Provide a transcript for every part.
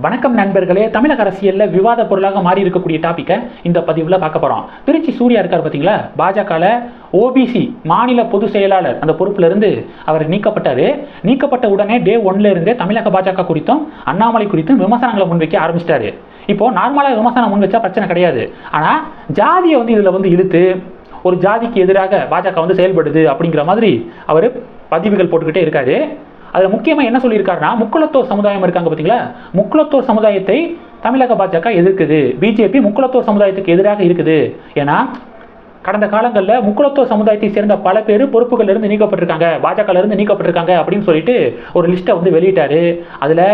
வணக்கம் நண்பர்களே. தமிழக அரசியலில் விவாத பொருளாக மாறி இருக்கக்கூடிய டாப்பிக்கை இந்த பதிவில் பார்க்க போகிறோம் திருச்சி சூர்யா இருக்கார் பார்த்தீங்களா பாஜகவில் ஓபிசி மாநில பொதுச் செயலாளர் அந்த பொறுப்பிலிருந்து அவர் நீக்கப்பட்டார். நீக்கப்பட்ட உடனே டே ஒன்ல இருந்தே தமிழக பாஜக குறித்தும் அண்ணாமலை குறித்தும் விமர்சனங்களை முன்வைக்க ஆரம்பிச்சிட்டாரு. இப்போ நார்மலாக விமர்சனம் முன் வச்சா பிரச்சனை கிடையாது. ஆனால் ஜாதியை வந்து இதில் வந்து இழுத்து ஒரு ஜாதிக்கு எதிராக பாஜக வந்து செயல்படுது அப்படிங்கிற மாதிரி அவர் பதிவுகள் போட்டுக்கிட்டே இருக்காரு. அதில் முக்கியமாக என்ன சொல்லியிருக்காருன்னா முக்குளத்தோர் சமுதாயம் இருக்காங்க பார்த்தீங்களா முக்குளத்தோர் சமுதாயத்தை தமிழக பாஜக எதிர்க்குது. பிஜேபி முக்குளத்தோர் சமுதாயத்துக்கு எதிராக இருக்குது. ஏன்னா கடந்த காலங்களில் முக்குளத்தோர் சமுதாயத்தை சேர்ந்த பல பேர் பொறுப்புகளிலிருந்து நீக்கப்பட்டிருக்காங்க. பாஜகலேருந்து நீக்கப்பட்டிருக்காங்க அப்படின்னு சொல்லிட்டு ஒரு லிஸ்ட்டை வந்து வெளியிட்டார். அதில்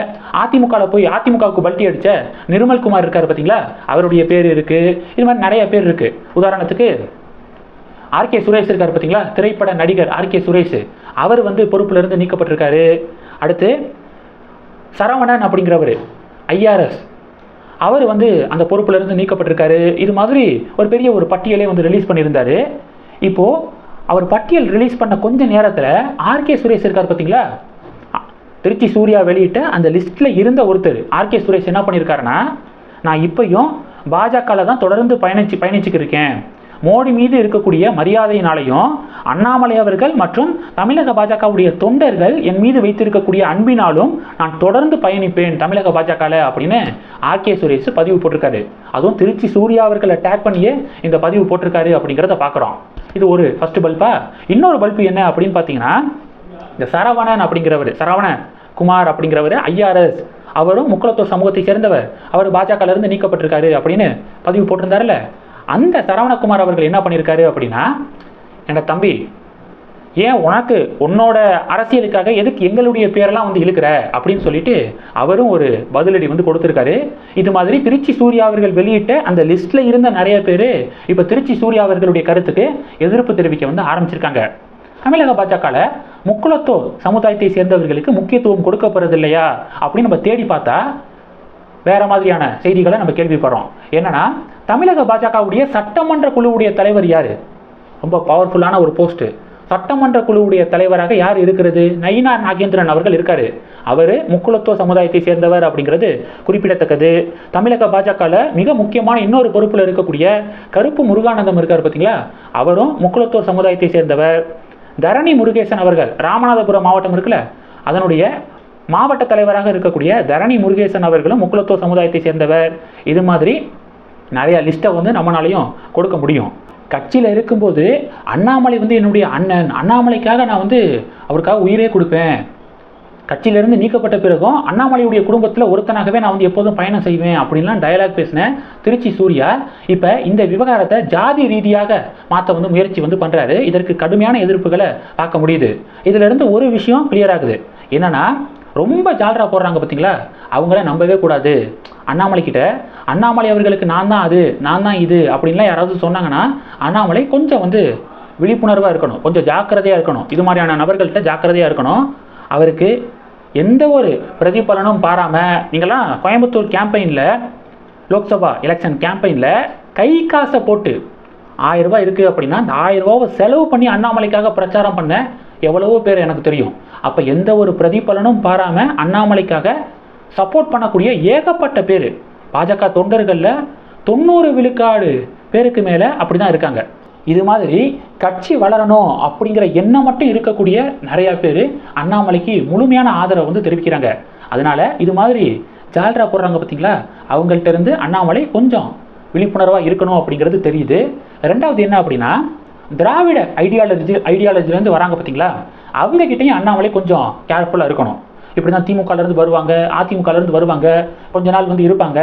அதிமுகவில் போய் அதிமுகவுக்கு பல்ட்டி அடித்த நிர்மல்குமார் இருக்காரு பார்த்தீங்களா அவருடைய பேர் இருக்குது இது மாதிரி நிறைய பேர் இருக்குது உதாரணத்துக்கு ஆர்கே சுரேஷ் இருக்கார் பார்த்தீங்களா திரைப்பட நடிகர் ஆர்கே சுரேஷ். அவர் வந்து பொறுப்பிலிருந்து நீக்கப்பட்டிருக்காரு. அடுத்து சரவணன் அப்படிங்கிறவர் ஐஆர்எஸ் அவர் வந்து அந்த பொறுப்பிலிருந்து நீக்கப்பட்டிருக்காரு. இது மாதிரி ஒரு பெரிய ஒரு பட்டியலே வந்து ரிலீஸ் பண்ணியிருந்தாரு. இப்போது அவர் பட்டியல் ரிலீஸ் பண்ண கொஞ்ச நேரத்தில் ஆர்கே சுரேஷ் இருக்கார் பார்த்தீங்களா திருச்சி சூர்யா வெளியிட்ட அந்த லிஸ்ட்டில் இருந்த ஒருத்தர் ஆர்கே சுரேஷ் என்ன பண்ணியிருக்காருன்னா நான் இப்பையும் பாஜகவில் தான் தொடர்ந்து பயணிச்சு பயணிச்சுக்கிருக்கேன் மோடி மீது இருக்கக்கூடிய மரியாதையினாலையும் அண்ணாமலை அவர்கள் மற்றும் தமிழக பாஜகவுடைய தொண்டர்கள் என் மீது வைத்திருக்கக்கூடிய அன்பினாலும் நான் தொடர்ந்து பயணிப்பேன் தமிழக பாஜகவில் அப்படின்னு ஆர்கே சுரேஷ் பதிவு போட்டிருக்காரு. அதுவும் திருச்சி சூர்யா அவர்களை அட்டாக் பண்ணியே இந்த பதிவு போட்டிருக்காரு அப்படிங்கிறத பார்க்குறோம். இது ஒரு ஃபர்ஸ்ட் பல்பா இன்னொரு பல்பு என்ன அப்படின்னு பார்த்தீங்கன்னா இந்த சரவணன் அப்படிங்கிறவர் சரவணன் குமார் அப்படிங்கிறவர் ஐஆர்எஸ் அவரும் முக்குளத்தூர் சமூகத்தை சேர்ந்தவர். அவர் பாஜகலேருந்து நீக்கப்பட்டிருக்காரு அப்படின்னு பதிவு போட்டிருந்தாருல்ல? அந்த சரவணகுமார் அவர்கள் என்ன பண்ணியிருக்காரு அப்படின்னா என்ன தம்பி ஏன் உனக்கு உன்னோட அரசியலுக்காக எதுக்கு எங்களுடைய பேரெல்லாம் வந்து இழுக்கிற? அப்படின்னு சொல்லிட்டு அவரும் ஒரு பதிலடி வந்து கொடுத்துருக்காரு. இது மாதிரி திருச்சி சூர்யா அவர்கள் வெளியிட்ட அந்த லிஸ்ட்ல இருந்த நிறைய பேர் இப்போ திருச்சி சூர்யா அவர்களுடைய கருத்துக்கு எதிர்ப்பு தெரிவிக்க வந்து ஆரம்பிச்சிருக்காங்க. தமிழக பாஜகவில் முக்குளத்தோ சமுதாயத்தை சேர்ந்தவர்களுக்கு முக்கியத்துவம் கொடுக்கப்படுறது இல்லையா அப்படின்னு நம்ம தேடி பார்த்தா வேற மாதிரியான செய்திகளை நம்ம கேள்விப்படுறோம். என்னன்னா தமிழக பாஜகவுடைய சட்டமன்ற குழுவுடைய தலைவர் யார்? ரொம்ப பவர்ஃபுல்லான ஒரு போஸ்ட்டு சட்டமன்ற குழுவுடைய தலைவராக யார் இருக்கிறது? நயினார் நாகேந்திரன் அவர்கள் இருக்காரு. அவர் முக்குளத்தோ சமுதாயத்தை சேர்ந்தவர் அப்படிங்கிறது குறிப்பிடத்தக்கது. தமிழக பாஜகவில் மிக முக்கியமான இன்னொரு பொறுப்பில் இருக்கக்கூடிய கருப்பு முருகானந்தம் இருக்கார் பார்த்தீங்களா அவரும் முக்குளத்தோர் சமுதாயத்தை சேர்ந்தவர். தரணி முருகேசன் அவர்கள் ராமநாதபுரம் மாவட்டம் இருக்குல்ல? அதனுடைய மாவட்ட தலைவராக இருக்கக்கூடிய தரணி முருகேசன் அவர்களும் முக்குளத்தோ சமுதாயத்தை சேர்ந்தவர். இது மாதிரி நிறையா லிஸ்ட்டை வந்து நம்மளாலையும் கொடுக்க முடியும். கட்சியில் இருக்கும்போது அண்ணாமலை வந்து என்னுடைய அண்ணன். அண்ணாமலைக்காக நான் வந்து அவருக்காக உயிரே கொடுப்பேன். கட்சியிலிருந்து நீக்கப்பட்ட பிறகும் அண்ணாமலையுடைய குடும்பத்தில் ஒருத்தனாகவே நான் வந்து எப்போதும் பயணம் செய்வேன் அப்படின்லாம் டயலாக் பேசினேன் திருச்சி சூர்யா இப்போ இந்த விவகாரத்தை ஜாதி ரீதியாக மாற்ற வந்து முயற்சி வந்து பண்ணுறாரு இதற்கு கடுமையான எதிர்ப்புகளை பார்க்க முடியுது. இதிலிருந்து ஒரு விஷயம் கிளியர் ஆகுது. என்னென்னா ரொம்ப ஜால்ரா போடுறாங்க பார்த்தீங்களா அவங்கள நம்பவே கூடாது. அண்ணாமலை கிட்ட அண்ணாமலை அவர்களுக்கு நான் தான் அது நான் தான் இது அப்படின்லாம் யாராவது சொன்னாங்கன்னா அண்ணாமலை கொஞ்சம் வந்து விழிப்புணர்வாக இருக்கணும். கொஞ்சம் ஜாக்கிரதையாக இருக்கணும். இது மாதிரியான நபர்கள்ட்ட ஜாக்கிரதையாக இருக்கணும். அவருக்கு எந்த ஒரு பிரதிபலனும் பாராமல் நீங்களாம் கோயம்புத்தூர் கேம்பெயினில் லோக்சபா எலெக்ஷன் கேம்பெயினில் கை காசை போட்டு ஆயிரரூபா இருக்குது அப்படின்னா அந்த ஆயிரம் ரூபாவை செலவு பண்ணி அண்ணாமலைக்காக பிரச்சாரம் பண்ண எவ்வளவோ பேர் எனக்கு தெரியும். அப்போ எந்த ஒரு பிரதிபலனும் பாராமல் அண்ணாமலைக்காக சப்போர்ட் பண்ணக்கூடிய ஏகப்பட்ட பேர். பாஜக தொண்டர்களில் தொண்ணூறு விழுக்காடு பேருக்கு மேலே அப்படி தான் இருக்காங்க. இது மாதிரி கட்சி வளரணும் அப்படிங்கிற எண்ணம் மட்டும் இருக்கக்கூடிய நிறையா பேர் அண்ணாமலைக்கு முழுமையான ஆதரவை வந்து தெரிவிக்கிறாங்க. அதனால் இது மாதிரி ஜால்ரா போடுறாங்க பார்த்தீங்களா அவங்கள்ட்ட இருந்து அண்ணாமலை கொஞ்சம் விழிப்புணர்வாக இருக்கணும் அப்படிங்கிறது தெரியுது. ரெண்டாவது என்ன அப்படின்னா திராவிட ஐடியாலஜி ஐடியாலஜிலேருந்து வராங்க பார்த்தீங்களா அவங்க கிட்டேயும் அண்ணாமலை கொஞ்சம் கேர்ஃபுல்லாக இருக்கணும். இப்படி தான் திமுகலேருந்து வருவாங்க அதிமுகலேருந்து வருவாங்க கொஞ்ச நாள் வந்து இருப்பாங்க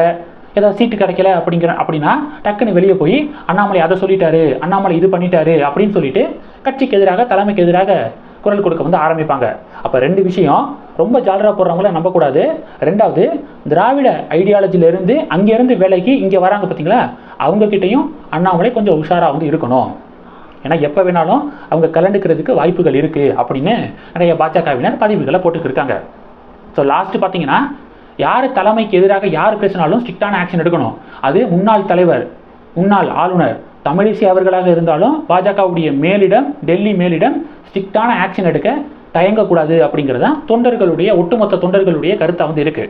ஏதாவது சீட்டு கிடைக்கல அப்படிங்கிற அப்படின்னா டக்குன்னு வெளியே போய் அண்ணாமலை அதை சொல்லிட்டாரு அண்ணாமலை இது பண்ணிட்டாரு அப்படின்னு சொல்லிட்டு கட்சிக்கு எதிராக தலைமைக்கு எதிராக குரல் கொடுக்க வந்து ஆரம்பிப்பாங்க. அப்போ ரெண்டு விஷயம் ரொம்ப ஜாலராக போடுறவங்கள நம்பக்கூடாது. ரெண்டாவது திராவிட ஐடியாலஜிலேருந்து அங்கேருந்து வேலைக்கு இங்கே வராங்க பார்த்தீங்களா அவங்கக்கிட்டையும் அண்ணாமலை கொஞ்சம் உஷாராக வந்து இருக்கணும். ஏன்னா எப்போ வேணாலும் அவங்க கலண்டுக்கிறதுக்கு வாய்ப்புகள் இருக்குது அப்படின்னு நிறைய பாஜகவினர் பதிவுகளை போட்டுக்கிருக்காங்க. ஸோ லாஸ்ட்டு பார்த்தீங்கன்னா யார் தலைமைக்கு எதிராக யார் பேசினாலும் ஸ்ட்ரிக்டான ஆக்ஷன் எடுக்கணும். அது முன்னாள் தலைவர் முன்னாள் ஆளுநர் தமிழிசை அவர்களாக இருந்தாலும் பாஜகவுடைய மேலிடம் டெல்லி மேலிடம் ஸ்ட்ரிக்டான ஆக்ஷன் எடுக்க தயங்கக்கூடாது அப்படிங்கிறது தான் தொண்டர்களுடைய ஒட்டுமொத்த தொண்டர்களுடைய கருத்தாக வந்து இருக்குது